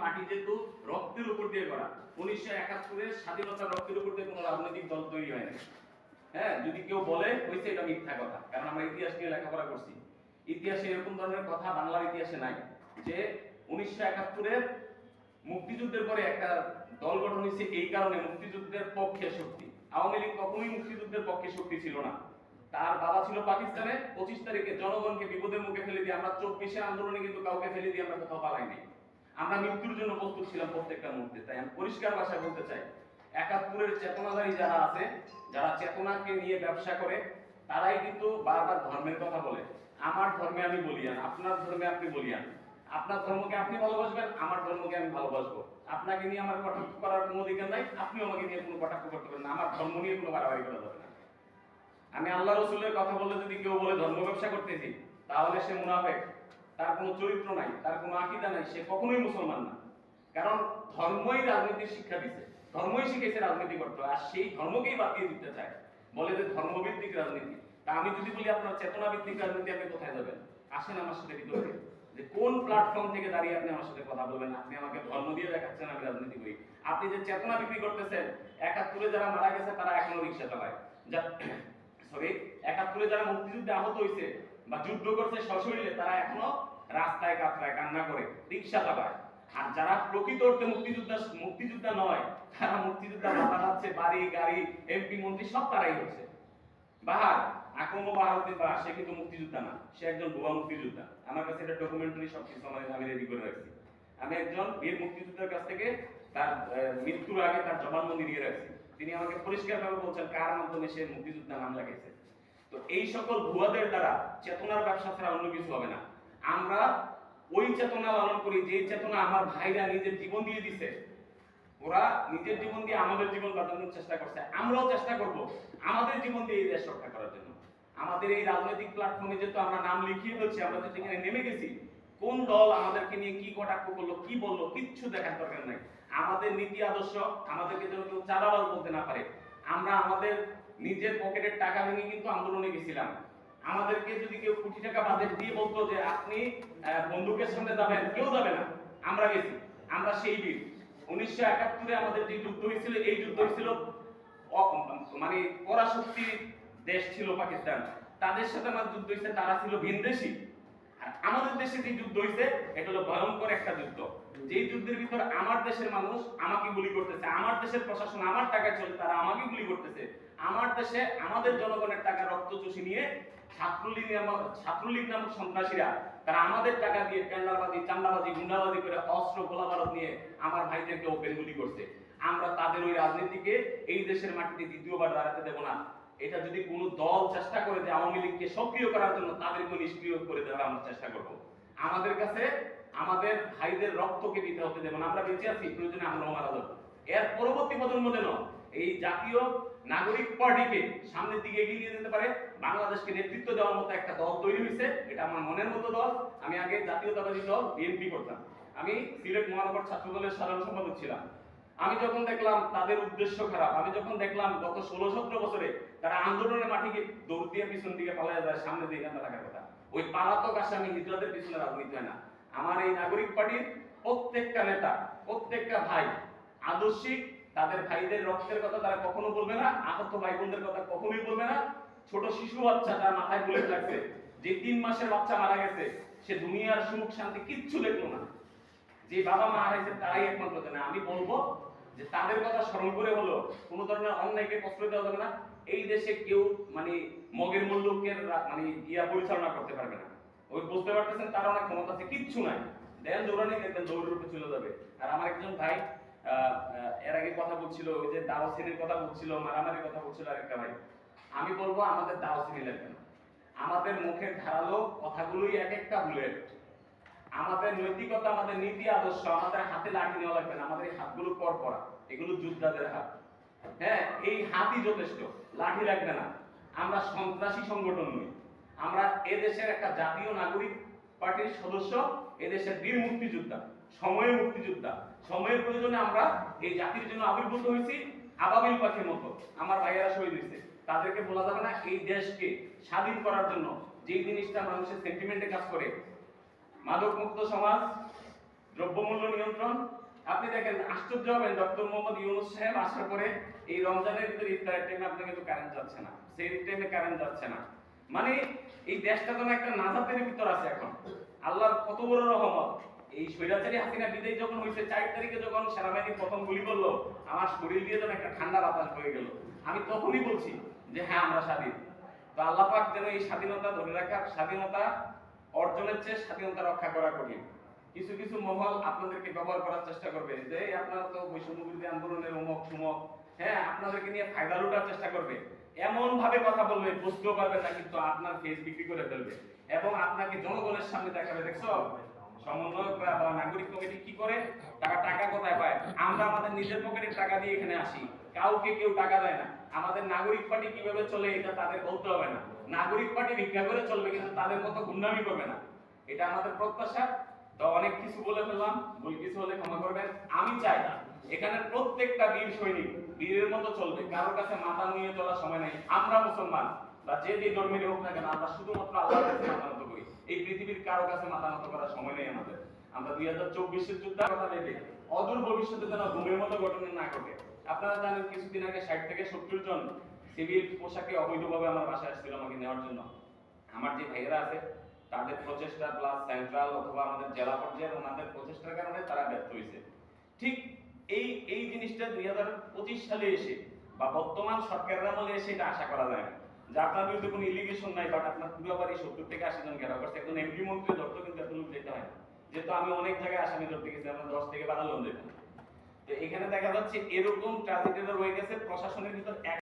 Party যেহেতু রক্তের উপর দিয়ে গড়া। উনিশশো একাত্তরের স্বাধীনতা রক্তের উপর দিয়ে কোনো রাজনৈতিক দল তৈরি হয় না হ্যাঁ যদি কেউ বলে হয়েছে এটা মিথ্যা কথা। কারণ আমরা ইতিহাস নিয়ে লেখাপড়া করছি। ইতিহাসে এরকম ধরনের কথা বাংলার ইতিহাসে নাই। যে উনিশশো একাত্তরের মুক্তিযুদ্ধের পরে একটা দল গঠন হয়েছে, এই কারণে মুক্তিযুদ্ধের পক্ষে শক্তি। আওয়ামী লীগ কখনোই মুক্তিযুদ্ধের পক্ষে শক্তি ছিল না। তার বাবা ছিল পাকিস্তানে। পঁচিশ তারিখে জনগণকে বিপদের মুখে ফেলে দিয়ে আমরা চব্বিশে আন্দোলনে কিন্তু কাউকে ফেলে দিয়ে আমরা কোথাও পালাই নাই। আমরা মৃত্যুর জন্য প্রস্তুত ছিলাম প্রত্যেকটা মুহূর্তে, তাই আমি পরিষ্কার ভাষায় বলতে চাই, একাত্তরের চেতনাধারী যারা আছে, যারা চেতনাকে নিয়ে ব্যবসা করে, তারাই কিন্তু বারবার ধর্মের কথা বলে। আমার ধর্মে আমি বলিয়ান, আপনার ধর্মে আপনি বলিয়ান। আপনার ধর্মকে আপনি ভালোবাসবেন, আমার ধর্মকে আমি ভালোবাসবো। আপনাকে নিয়ে আমার কটাক্ষ করার কোনো অধিকার নাই, আপনিও আমাকে নিয়ে কোনো কটাক্ষ করতে পারেন না। আমার ধর্ম নিয়ে কোনো বাড়াবাড়ি করা যাবে না। আমি আল্লাহ রসুলের কথা বললে যদি কেউ বলে ধর্ম ব্যবসা করতেছি, তাহলে সে মুনাফেক। তার কোনো চরিত্র নাই, তার কোনো আকিদা নাই, সে কখনোই মুসলমান না। কারণ ধর্মই রাজনীতির শিক্ষা দিছে, ধর্মই শিখেছে রাজনীতি করতে আর সেই ধর্মকেই বাতিয়ে দিতে চায়। বলে যে ধর্মভিত্তিক রাজনীতি। তা আমি যদি বলি আপনার চেতনা ভিত্তিক রাজনীতি, আপনি কোথায় যাবেন? আসেন আমার সাথে বিতর্কে যে কোন প্ল্যাটফর্ম থেকে দাঁড়িয়ে আপনি আমার সাথে কথা বলবেন? আপনি আমাকে ধর্ম দিয়ে দেখাচ্ছেন, আমি রাজনীতি করি। আপনি যে চেতনা বিক্রি করতেছেন, একাত্তরে যারা মারা গেছে, তারা এখনও রিক্সা চালায়। যা সরি একাত্তরে যারা মুক্তিযুদ্ধে আহত হয়েছে বা যুদ্ধ করছে সশরীরে, তারা এখনও রাস্তায় কাতরায় কান্না করে, রিক্সা চালায়। আর যারা প্রকৃত অর্থে মুক্তিযোদ্ধা মুক্তিযোদ্ধা নয়, তারা মুক্তিযোদ্ধা মাথা যাচ্ছে বাড়ি, গাড়ি এমপি মন্ত্রী, সব তারাই হচ্ছে। বাহার বাহার সে কিন্তু মুক্তিযোদ্ধা না, সে একজন মুক্তিযোদ্ধা। আমার কাছে ডকুমেন্টারি সব কিছু আমি রেডি করে রাখছি। আমি একজন বীর মুক্তিযোদ্ধার কাছ থেকে তার মৃত্যুর আগে তার জবানবন্দি নিয়ে রাখছি। তিনি আমাকে পরিষ্কারভাবে বলছেন, কার মাধ্যমে সে মুক্তিযোদ্ধা নাম লাগাইছে তো এই সকল ভুয়াদের দ্বারা চেতনার ব্যবসা ছাড়া অন্য কিছু হবে না। আমরা ওই চেতনা লালন করি, যে চেতনা আমার ভাইরা নিজের জীবন দিয়ে দিছে, ওরা নিজের জীবন দিয়ে আমাদের জীবন বাঁচানোর চেষ্টা করছে। আমরাও চেষ্টা করব আমাদের জীবন দিয়ে এই দেশ রক্ষা করার জন্য। আমাদের এই রাজনৈতিক প্ল্যাটফর্মে যেহেতু আমরা নাম লিখিয়ে ফেলছি, আমরা যেহেতু এখানে নেমে গেছি, কোন দল আমাদেরকে নিয়ে কি কটাক্ষ করল, কি বলল, কিচ্ছু দেখার দরকার নাই। আমাদের নীতি আদর্শ আমাদেরকে যেন কেউ চাঁদাবাজ বলতে না পারে। আমরা আমাদের নিজের পকেটের টাকা ভেঙে কিন্তু আন্দোলনে গেছিলাম। আমাদেরকে যদি কেউ কোটি টাকা বাজেট দিয়ে বলতো যে আপনি বন্দুকের সামনে যাবেন, কেউ যাবে না। আমরা গেছি। আমরা সেই বীর উনিশশো একাত্তরে আমাদের যে যুদ্ধ হয়েছিল, এই যুদ্ধ হয়েছিল মানে পরাশক্তি দেশ ছিল পাকিস্তান। তাদের সাথে আমার যুদ্ধ হয়েছে, তারা ছিল ভিনদেশী। আর আমাদের দেশে যে যুদ্ধ হয়েছে, এটা হলো ভয়ঙ্কর একটা যুদ্ধ। যেই যুদ্ধের ভিতর আমার দেশের মানুষ আমাকে গুলি করতেছে, আমার দেশের প্রশাসন আমার টাকায় চলে, তারা আমাকে গুলি করতেছে, আমার দেশে আমাদের জনগণের টাকা রক্ত চুষি নিয়ে ছাত্রলীগ ছাত্রলীগ নামক সন্ত্রাসীরা, তারা আমাদের টাকা দিয়ে গুন্ডাবাজি করে অস্ত্র নিয়ে আমার ভাইদেরকে ওপেন গুলি করছে। আমরা তাদের ওই রাজনীতিকে এই দেশের মাটিতে দ্বিতীয়বার দাঁড়াতে দেব না। এটা যদি কোনো দল চেষ্টা করে যে আওয়ামী লীগকে সক্রিয় করার জন্য তাদেরকে নিষ্ক্রিয় করে দেওয়ার আমরা চেষ্টা করব। আমাদের কাছে আমাদের ভাইদের রক্তকে দিতে হতে দেব না আমরা বেঁচে আছি, প্রয়োজনে আমরাও মারা যাব। এর পরবর্তী প্রজন্ম যেন এই জাতীয় নাগরিক পার্টিকে সামনের দিকে এগিয়ে নিয়ে যেতে পারে, বাংলাদেশকে নেতৃত্ব দেওয়ার মতো একটা দল তৈরি হয়েছে, এটা আমার মনের মতো দল। আমি আগে জাতীয়তাবাদী দল, বিএনপি করতাম। আমি সিলেট মহানগর ছাত্র দলের সাধারণ সম্পাদক ছিলাম। আমি যখন দেখলাম তাদের উদ্দেশ্য খারাপ, আমি যখন দেখলাম গত ষোলো সতেরো বছরে তারা আন্দোলনের মাঠে দৌড় দিয়ে পিছন দিকে পালায় যায়, সামনে দিকে থাকার কথা। ওই পালাতক আসামি হিজরতের পিছনে রাজনীতি হয় না। আমার এই নাগরিক পার্টির প্রত্যেকটা নেতা, প্রত্যেকটা ভাই আদর্শিক, তাদের ভাইদের রক্তের কথা তারা কখনো বলবে না, আহত ভাই বোনদের কথা কখনোই বলবে না। ছোট শিশু বাচ্চা তার মাথায় বুলেট লাগছে যে তিন মাসের বাচ্চা মারা গেছে, সে দুনিয়ার সুখ শান্তি কিচ্ছু দেখল না। যে বাবা মা হারাইছে তারাই একমাত্র জানে। আমি বলব যে তাদের কথা স্মরণ করে হলো কোনো ধরনের অন্যায়কে প্রশ্রয় দেওয়া যাবে না। এই দেশে কেউ মানে মগের মূল্যকের মানে ইয়া পরিচালনা করতে পারবে না। ওই বুঝতে পারতেছেন, তার অনেক ক্ষমতা আছে, কিচ্ছু নাই। দেন দৌড়ানি দেখবেন দৌড়ের উপরে চলে যাবে। আর আমার একজন ভাই এর আগে কথা বলছিল, ওই যে দাও শ্রেণির কথা বলছিল, মারামারির কথা বলছিল আরেকটা ভাই। আমি বলব, আমাদের দাও লাগবে না। আমাদের মুখের ধারালো কথাগুলোই এক একটা বুলেট। আমাদের নৈতিকতা, আমাদের নীতি, আদর্শ, আমাদের হাতে লাঠি নেওয়া লাগবে না। আমাদের এই হাতগুলো পর পরা, এগুলো যোদ্ধাদের হাত। হ্যাঁ এই হাতই যথেষ্ট, লাঠি লাগবে না। আমরা সন্ত্রাসী সংগঠন নই। আমরা এদেশের একটা জাতীয় নাগরিক পার্টির সদস্য এদেশের বীর মুক্তিযোদ্ধা, সময়ের মুক্তিযোদ্ধা। সময়ের প্রয়োজনে আমরা এই জাতির জন্য আবির্ভূত হয়েছি, আবাবিল পাখির মতো। আমার ভাইয়েরা শহীদ হয়েছে। তাদেরকে বলা যাবে না এই দেশকে স্বাধীন করার জন্য। যেই জিনিসটা মানুষের সেন্টিমেন্টে কাজ করে মাদক মুক্ত সমাজ, দ্রব্যমূল্য নিয়ন্ত্রণ। আপনি দেখেন, আশ্চর্য হবেন, ডক্টর মোহাম্মদ ইউনুস সাহেব আসার পরে এই রমজানের ভিতরে ইফতারের টাইমে আপনার কিন্তু কারেন্ট যাচ্ছে না। সেই টাইমে কারেন্ট যাচ্ছে না। মানে এই দেশটা যেন একটা নাজাতের ভিতর আছে এখন। আল্লাহর কত বড় রহমত। এই স্বৈরাচারী হাসিনা বিদায় যখন হয়েছে, চার তারিখে যখন সেনাবাহিনী প্রথম গুলি করল, আমার শরীর দিয়ে যেন একটা ঠান্ডা বাতাস হয়ে গেল। আমি তখনই বলছি যে হ্যাঁ আমরা স্বাধীন। তো আল্লাহ পাক যেন এই স্বাধীনতা ধরে রাখার স্বাধীনতা অর্জনের চেয়ে স্বাধীনতা রক্ষা করা কঠিন। কিছু কিছু মহল আপনাদেরকে ব্যবহার করার চেষ্টা করবে। যে আপনারা তো বৈষম্য বিরোধী আন্দোলনের অমুক সুমক হ্যাঁ আপনাদেরকে নিয়ে ফায়দা লুটার চেষ্টা করবে। এমন ভাবে কথা বলবে, বুঝতেও পারবে না, কিন্তু আপনার ফেস বিক্রি করে ফেলবে। এবং আপনাকে জনগণের সামনে দেখাবে, দেখছ? সমন্বয়করা বা নাগরিক কমিটি কি করে? টাকা টাকা কোথায় পায়? আমরা আমাদের নিজের পকেটের টাকা দিয়ে এখানে আসি। কাউকে কেউ টাকা দেয় না। আমাদের নাগরিক পার্টি কীভাবে চলে, এটা তাদের বলতে হবে না। নাগরিক পার্টি ভিক্ষা করে চলবে, কিন্তু তাদের মতো গুন্ডামি করবে না। এটা আমাদের প্রত্যাশা। তো অনেক কিছু বলে ফেললাম, ভুল কিছু হলে ক্ষমা করবেন। আমি চাই না, এখানে প্রত্যেকটা বীর সৈনিক, বীরের মতো চলবে, কারোর কাছে মাথা নিয়ে চলার সময় নেই। আমরা মুসলমান, বা যে যে ধর্মের হোক না কেন, আমরা শুধুমাত্র আল্লাহর কাছে মাথা নত করি। এই পৃথিবীর কারও কাছে মাথা নত করার সময় নেই আমাদের। আমরা দুই হাজার চব্বিশের যুদ্ধের কথা ভেবে অদূর ভবিষ্যতে যেন ঘুমের মতো ঘটনা না ঘটে। আপনারা জানেন, কিছুদিন আগে ষাট থেকে সত্তর জন সিভিল পোশাকে অবৈধভাবে আমার বাসায় আসছিল আমাকে নেওয়ার জন্য। আমার যে ভাইয়েরা আছে তাদের প্রচেষ্টা প্লাস সেন্ট্রাল অথবা আমাদের জেলা পর্যায়ের ওনাদের প্রচেষ্টার কারণে তারা ব্যর্থ হয়েছে। ঠিক এই এই জিনিসটা দুই হাজার পঁচিশ সালে এসে বা বর্তমান সরকারের আমলে এসে এটা আশা করা যায় যে আপনার বিরুদ্ধে কোনো ইলিগেশন নাই বাট আপনার পুরো বাড়ি সত্তর থেকে আশি জন ঘেরাও করছে। একজন এমপি মন্ত্রী ধরতো কিন্তু এত লোক যেতে হয় যেহেতু আমি অনেক জায়গায় আসামি ধরতে গেছি, আমরা দশ থেকে বারো জন যেতাম। তো এখানে দেখা যাচ্ছে এরকম ট্রাজেডিটা রয়ে গেছে, প্রশাসনের ভিতর এক